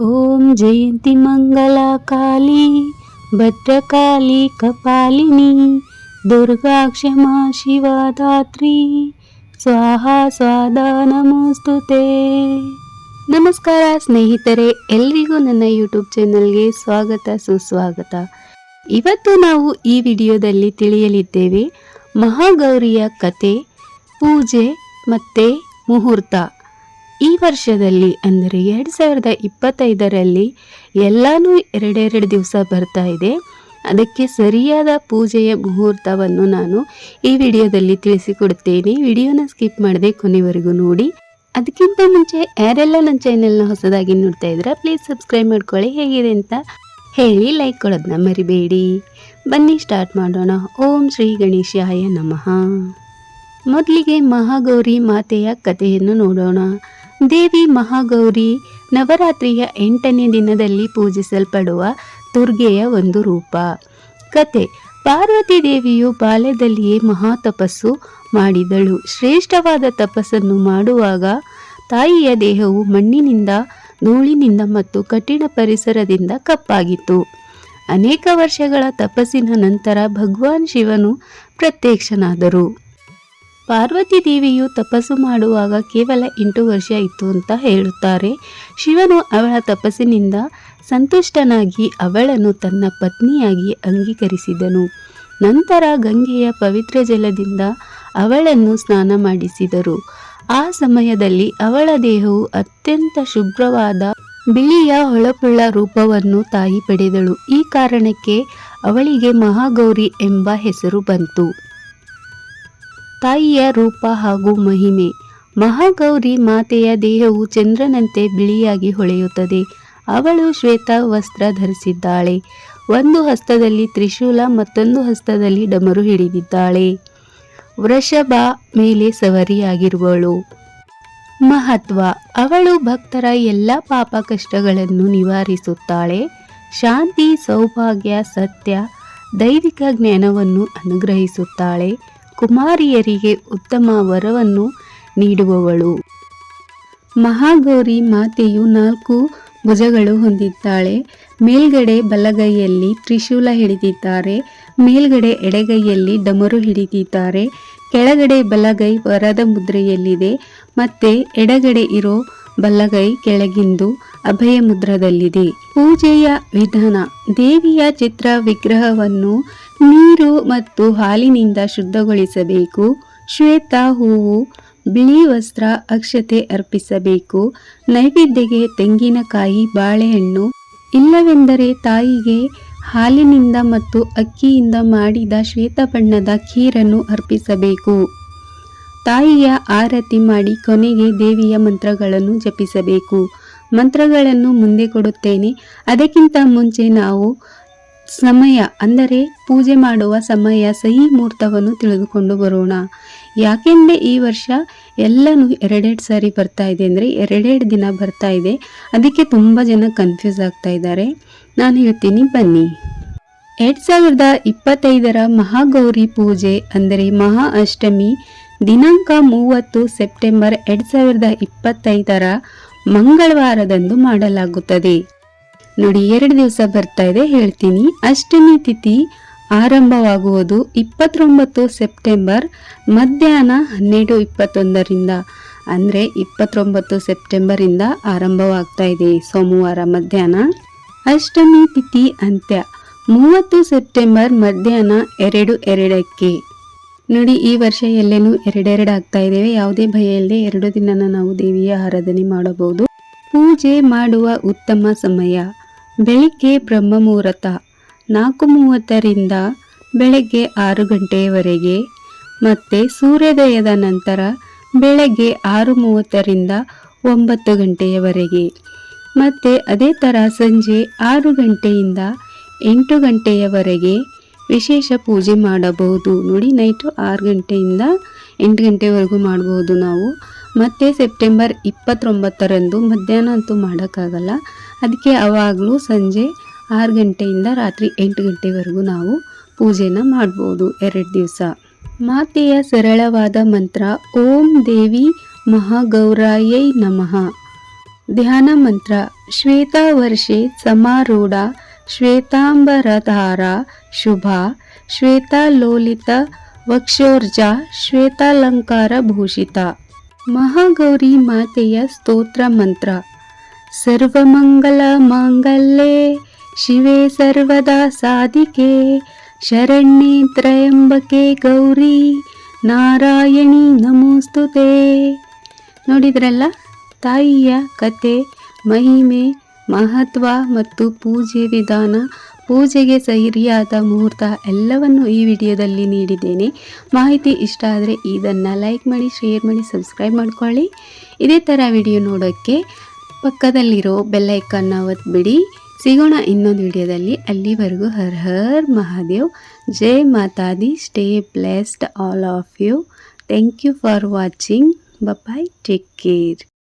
ಓಂ ಜಯಂತಿ ಮಂಗಲಕಾಲಿ ಭದ್ರಕಾಲಿ ಕಪಾಲಿನಿ, ದುರ್ಗಾ ಕ್ಷಮ ಶಿವದಾತ್ರಿ ಸ್ವಾಹ ಸ್ವಾದ ನಮಸ್ತುತೆ ನಮಸ್ಕಾರ ಸ್ನೇಹಿತರೆ, ಎಲ್ರಿಗೂ ನನ್ನ ಯೂಟ್ಯೂಬ್ ಚಾನಲ್ಗೆ ಸ್ವಾಗತ, ಸುಸ್ವಾಗತ. ಇವತ್ತು ನಾವು ಈ ವಿಡಿಯೋದಲ್ಲಿ ತಿಳಿಯಲಿದ್ದೇವೆ ಮಹಾಗೌರಿಯ ಕತೆ, ಪೂಜೆ ಮತ್ತು ಮುಹೂರ್ತ. ಈ ವರ್ಷದಲ್ಲಿ ಅಂದರೆ ಎರಡು ಸಾವಿರದ ಇಪ್ಪತ್ತೈದರಲ್ಲಿ ಎಲ್ಲನೂ ಎರಡೆರಡು ದಿವಸ ಬರ್ತಾ ಇದೆ. ಅದಕ್ಕೆ ಸರಿಯಾದ ಪೂಜೆಯ ಮುಹೂರ್ತವನ್ನು ನಾನು ಈ ವಿಡಿಯೋದಲ್ಲಿ ತಿಳಿಸಿಕೊಡ್ತೇನೆ. ವಿಡಿಯೋನ ಸ್ಕಿಪ್ ಮಾಡದೆ ಕೊನೆವರೆಗೂ ನೋಡಿ. ಅದಕ್ಕಿಂತ ಮುಂಚೆ ಯಾರೆಲ್ಲ ನನ್ನ ಚಾನೆಲ್ನ ಹೊಸದಾಗಿ ನೋಡ್ತಾ ಇದ್ರೆ ಪ್ಲೀಸ್ ಸಬ್ಸ್ಕ್ರೈಬ್ ಮಾಡ್ಕೊಳ್ಳಿ. ಹೇಗಿದೆ ಅಂತ ಹೇಳಿ ಲೈಕ್ ಕೊಡೋದನ್ನ ಮರಿಬೇಡಿ. ಬನ್ನಿ ಸ್ಟಾರ್ಟ್ ಮಾಡೋಣ. ಓಂ ಶ್ರೀ ಗಣೇಶಾಯ ನಮಃ. ಮೊದಲಿಗೆ ಮಹಾಗೌರಿ ಮಾತೆಯ ಕಥೆಯನ್ನು ನೋಡೋಣ. ದೇವಿ ಮಹಾಗೌರಿ ನವರಾತ್ರಿಯ ಎಂಟನೇ ದಿನದಲ್ಲಿ ಪೂಜಿಸಲ್ಪಡುವ ದುರ್ಗೆಯ ಒಂದು ರೂಪ. ಕತೆ, ಪಾರ್ವತಿ ದೇವಿಯು ಬಾಲ್ಯದಲ್ಲಿಯೇ ಮಹಾ ತಪಸ್ಸು ಮಾಡಿದಳು. ಶ್ರೇಷ್ಠವಾದ ತಪಸ್ಸನ್ನು ಮಾಡುವಾಗ ತಾಯಿಯ ದೇಹವು ಮಣ್ಣಿನಿಂದ, ಧೂಳಿನಿಂದ ಮತ್ತು ಕಠಿಣ ಪರಿಸರದಿಂದ ಕಪ್ಪಾಗಿತ್ತು. ಅನೇಕ ವರ್ಷಗಳ ತಪಸ್ಸಿನ ನಂತರ ಭಗವಾನ್ ಶಿವನು ಪ್ರತ್ಯಕ್ಷನಾದರು. ಪಾರ್ವತಿ ದೇವಿಯು ತಪಸ್ಸು ಮಾಡುವಾಗ ಕೇವಲ ಎಂಟು ವರ್ಷ ಇತ್ತು ಅಂತ ಹೇಳುತ್ತಾರೆ. ಶಿವನು ಅವಳ ತಪಸ್ಸಿನಿಂದ ಸಂತುಷ್ಟನಾಗಿ ಅವಳನ್ನು ತನ್ನ ಪತ್ನಿಯಾಗಿ ಅಂಗೀಕರಿಸಿದನು. ನಂತರ ಗಂಗೆಯ ಪವಿತ್ರ ಜಲದಿಂದ ಅವಳನ್ನು ಸ್ನಾನ ಮಾಡಿಸಿದರು. ಆ ಸಮಯದಲ್ಲಿ ಅವಳ ದೇಹವು ಅತ್ಯಂತ ಶುಭ್ರವಾದ ಬಿಳಿಯ ಹೊಳಪುಳ್ಳ ರೂಪವನ್ನು ತಾಯಿ ಪಡೆದಳು. ಈ ಕಾರಣಕ್ಕೆ ಅವಳಿಗೆ ಮಹಾಗೌರಿ ಎಂಬ ಹೆಸರು ಬಂತು. ತಾಯಿಯ ರೂಪ ಹಾಗೂ ಮಹಿಮೆ. ಮಹಾಗೌರಿ ಮಾತೆಯ ದೇಹವು ಚಂದ್ರನಂತೆ ಬಿಳಿಯಾಗಿ ಹೊಳೆಯುತ್ತದೆ. ಅವಳು ಶ್ವೇತ ವಸ್ತ್ರ ಧರಿಸಿದ್ದಾಳೆ. ಒಂದು ಹಸ್ತದಲ್ಲಿ ತ್ರಿಶೂಲ, ಮತ್ತೊಂದು ಹಸ್ತದಲ್ಲಿ ಡಮರು ಹಿಡಿದಿದ್ದಾಳೆ. ವೃಷಭ ಮೇಲೆ ಸವರಿಯಾಗಿರುವಳು. ಮಹತ್ವ. ಅವಳು ಭಕ್ತರ ಎಲ್ಲ ಪಾಪ ಕಷ್ಟಗಳನ್ನು ನಿವಾರಿಸುತ್ತಾಳೆ. ಶಾಂತಿ, ಸೌಭಾಗ್ಯ, ಸತ್ಯ, ದೈವಿಕ ಜ್ಞಾನವನ್ನು ಅನುಗ್ರಹಿಸುತ್ತಾಳೆ. ಕುಮಾರಿಯರಿಗೆ ಉತ್ತಮ ವರವನ್ನು ನೀಡುವವಳು. ಮಹಾಗೌರಿ ಮಾತೆಯು ನಾಲ್ಕು ಭುಜಗಳು ಹೊಂದಿದ್ದಾಳೆ. ಮೇಲ್ಗಡೆ ಬಲಗೈಯಲ್ಲಿ ತ್ರಿಶೂಲ ಹಿಡಿದಿದ್ದಾರೆ. ಮೇಲ್ಗಡೆ ಎಡಗೈಯಲ್ಲಿ ಡಮರು ಹಿಡಿದಿದ್ದಾರೆ. ಕೆಳಗಡೆ ಬಲಗೈ ವರದ ಮುದ್ರೆಯಲ್ಲಿದೆ. ಮತ್ತೆ ಎಡಗಡೆ ಇರೋ ಬಲಗೈ ಕೆಳಗಿಂದು ಅಭಯ ಮುದ್ರದಲ್ಲಿದೆ ಪೂಜೆಯ ವಿಧಾನ, ದೇವಿಯ ಚಿತ್ರ ವಿಗ್ರಹವನ್ನು ನೀರು ಮತ್ತು ಹಾಲಿನಿಂದ ಶುದ್ಧಗೊಳಿಸಬೇಕು. ಶ್ವೇತ ಹೂವು, ಬಿಳಿ ವಸ್ತ್ರ ಅಕ್ಷತೆ ಅರ್ಪಿಸಬೇಕು. ನೈವೇದ್ಯಗೆ ತೆಂಗಿನಕಾಯಿ, ಬಾಳೆಹಣ್ಣು ಇಲ್ಲವೆಂದರೆ ತಾಯಿಗೆ ಹಾಲಿನಿಂದ ಮತ್ತು ಅಕ್ಕಿಯಿಂದ ಮಾಡಿದ ಶ್ವೇತ ಬಣ್ಣದ ಖೀರನ್ನು ಅರ್ಪಿಸಬೇಕು. ತಾಯಿಯ ಆರತಿ ಮಾಡಿ ಕೊನೆಗೆ ದೇವಿಯ ಮಂತ್ರಗಳನ್ನು ಜಪಿಸಬೇಕು. ಮಂತ್ರಗಳನ್ನು ಮುಂದೆ ಕೊಡುತ್ತೇನೆ. ಅದಕ್ಕಿಂತ ಮುಂಚೆ ನಾವು ಸಮಯ, ಅಂದರೆ ಪೂಜೆ ಮಾಡುವ ಸಮಯ, ಸಹಿ ಮುಹೂರ್ತವನ್ನು ತಿಳಿದುಕೊಂಡು ಬರೋಣ. ಯಾಕೆಂದರೆ ಈ ವರ್ಷ ಎಲ್ಲನೂ ಎರಡೆರಡು ಸಾರಿ ಬರ್ತಾ ಇದೆ ಅಂದರೆ ಎರಡೆರಡು ದಿನ ಬರ್ತಾ ಇದೆ. ಅದಕ್ಕೆ ತುಂಬ ಜನ ಕನ್ಫ್ಯೂಸ್ ಆಗ್ತಾ ಇದ್ದಾರೆ. ನಾನು ಹೇಳ್ತೀನಿ ಬನ್ನಿ. ಎರಡು ಸಾವಿರದ ಇಪ್ಪತ್ತೈದರ ಮಹಾಗೌರಿ ಪೂಜೆ ಅಂದರೆ ಮಹಾ ಅಷ್ಟಮಿ ದಿನಾಂಕ ಮೂವತ್ತು ಸೆಪ್ಟೆಂಬರ್ ಎರಡು ಸಾವಿರದ ಇಪ್ಪತ್ತೈದರ ಮಂಗಳವಾರದಂದು ಮಾಡಲಾಗುತ್ತದೆ. ನೋಡಿ, ಎರಡು ದಿವಸ ಬರ್ತಾ ಇದೆ, ಹೇಳ್ತೀನಿ. ಅಷ್ಟಮಿ ತಿಥಿ ಆರಂಭವಾಗುವುದು ಇಪ್ಪತ್ತೊಂಬತ್ತು ಸೆಪ್ಟೆಂಬರ್ ಮಧ್ಯಾಹ್ನ ಹನ್ನೆರಡು ಇಪ್ಪತ್ತೊಂದರಿಂದ, ಅಂದರೆ ಇಪ್ಪತ್ತೊಂಬತ್ತು ಸೆಪ್ಟೆಂಬರಿಂದ ಆರಂಭವಾಗ್ತಾ ಇದೆ ಸೋಮವಾರ ಮಧ್ಯಾಹ್ನ. ಅಷ್ಟಮಿ ತಿಥಿ ಅಂತ್ಯ, ಮೂವತ್ತು ಸೆಪ್ಟೆಂಬರ್ ಮಧ್ಯಾಹ್ನ ಎರಡು, ಎರಡಕ್ಕೆ. ನೋಡಿ, ಈ ವರ್ಷ ಎಲ್ಲೇನೂ ಎರಡೆರಡು ಆಗ್ತಾ ಇದ್ದೇವೆ ಯಾವುದೇ ಭಯ ಇಲ್ಲದೆ ಎರಡು ದಿನ ನಾವು ದೇವಿಯ ಆರಾಧನೆ ಮಾಡಬಹುದು. ಪೂಜೆ ಮಾಡುವ ಉತ್ತಮ ಸಮಯ. ಬೆಳಿಗ್ಗೆ ಬ್ರಹ್ಮ ಮುಹೂರ್ತ ನಾಲ್ಕು ಮೂವತ್ತರಿಂದ ಬೆಳಗ್ಗೆ ಆರು ಗಂಟೆಯವರೆಗೆ ಮತ್ತು ಸೂರ್ಯೋದಯದ ನಂತರ ಬೆಳಗ್ಗೆ ಆರು ಮೂವತ್ತರಿಂದ ಒಂಬತ್ತು ಗಂಟೆಯವರೆಗೆ ಮತ್ತು ಅದೇ ಥರ ಸಂಜೆ ಆರು ಗಂಟೆಯಿಂದ ಎಂಟು ಗಂಟೆಯವರೆಗೆ ವಿಶೇಷ ಪೂಜೆ ಮಾಡಬಹುದು. ನೋಡಿ ನೈಟು ಆರು ಗಂಟೆಯಿಂದ ಎಂಟು ಗಂಟೆವರೆಗೂ ಮಾಡಬಹುದು ನಾವು. ಮತ್ತು ಸೆಪ್ಟೆಂಬರ್ ಇಪ್ಪತ್ತೊಂಬತ್ತರಂದು ಮಧ್ಯಾಹ್ನ ಅಂತೂ ಮಾಡೋಕ್ಕಾಗಲ್ಲ. ಅದಕ್ಕೆ ಅವಾಗಲೂ ಸಂಜೆ ಆರು ಗಂಟೆಯಿಂದ ರಾತ್ರಿ ಎಂಟು ಗಂಟೆವರೆಗೂ ನಾವು ಪೂಜೆನ ಮಾಡ್ಬೋದು ಎರಡು ದಿವಸ. ಮಾತೆಯ ಸರಳವಾದ ಮಂತ್ರ, ಓಂ ದೇವಿ ಮಹಾಗೌರಾಯೈ ನಮಃ. ಧ್ಯಾನ ಮಂತ್ರ ಶ್ವೇತಾವರ್ಷೆ ಸಮಾರೂಢ ಶ್ವೇತಾಂಬರಧಾರ ಶುಭ, ಶ್ವೇತಾಲೋಲಿತ ವಕ್ಷೋರ್ಜಾ, ಶ್ವೇತಾಲಂಕಾರ ಭೂಷಿತ. ಮಹಾಗೌರಿ ಮಾತೆಯ ಸ್ತೋತ್ರ ಮಂತ್ರ. ಸರ್ವಮಂಗಲ ಮಾಂಗಲ್ಯೆ, ಶಿವೆ ಸರ್ವದಾ ಸಾಧಿಕೆ, ಶರಣ್ಯೆ ತ್ರಯಂಬಕೆ ಗೌರಿ, ನಾರಾಯಣಿ ನಮೋಸ್ತುತೆ. ನೋಡಿದ್ರಲ್ಲ ತಾಯಿಯ ಕತೆ, ಮಹಿಮೆ ಮಹತ್ವ ಮತ್ತು ಪೂಜೆ ವಿಧಾನ, ಪೂಜೆಗೆ ಸರಿಯಾದ ಮುಹೂರ್ತ ಎಲ್ಲವನ್ನು ಈ ವಿಡಿಯೋದಲ್ಲಿ ನೀಡಿದ್ದೇನೆ. ಮಾಹಿತಿ ಇಷ್ಟ ಆದರೆ ಇದನ್ನು ಲೈಕ್ ಮಾಡಿ ಶೇರ್ ಮಾಡಿ ಸಬ್ಸ್ಕ್ರೈಬ್ ಮಾಡ್ಕೊಳ್ಳಿ. ಇದೇ ಥರ ವಿಡಿಯೋ ನೋಡೋಕ್ಕೆ ಪಕ್ಕದಲ್ಲಿರೋ ಬೆಲ್ಲೈಕನ್ನ ಒತ್ಬಿಡಿ. ಸಿಗೋಣ ಇನ್ನೊಂದು ವಿಡಿಯೋದಲ್ಲಿ. ಅಲ್ಲಿವರೆಗೂ ಹರ್ ಹರ್ ಮಹಾದೇವ್. ಜೈ ಮಾತಾದಿ. Stay blessed all of you thank you for watching bye take care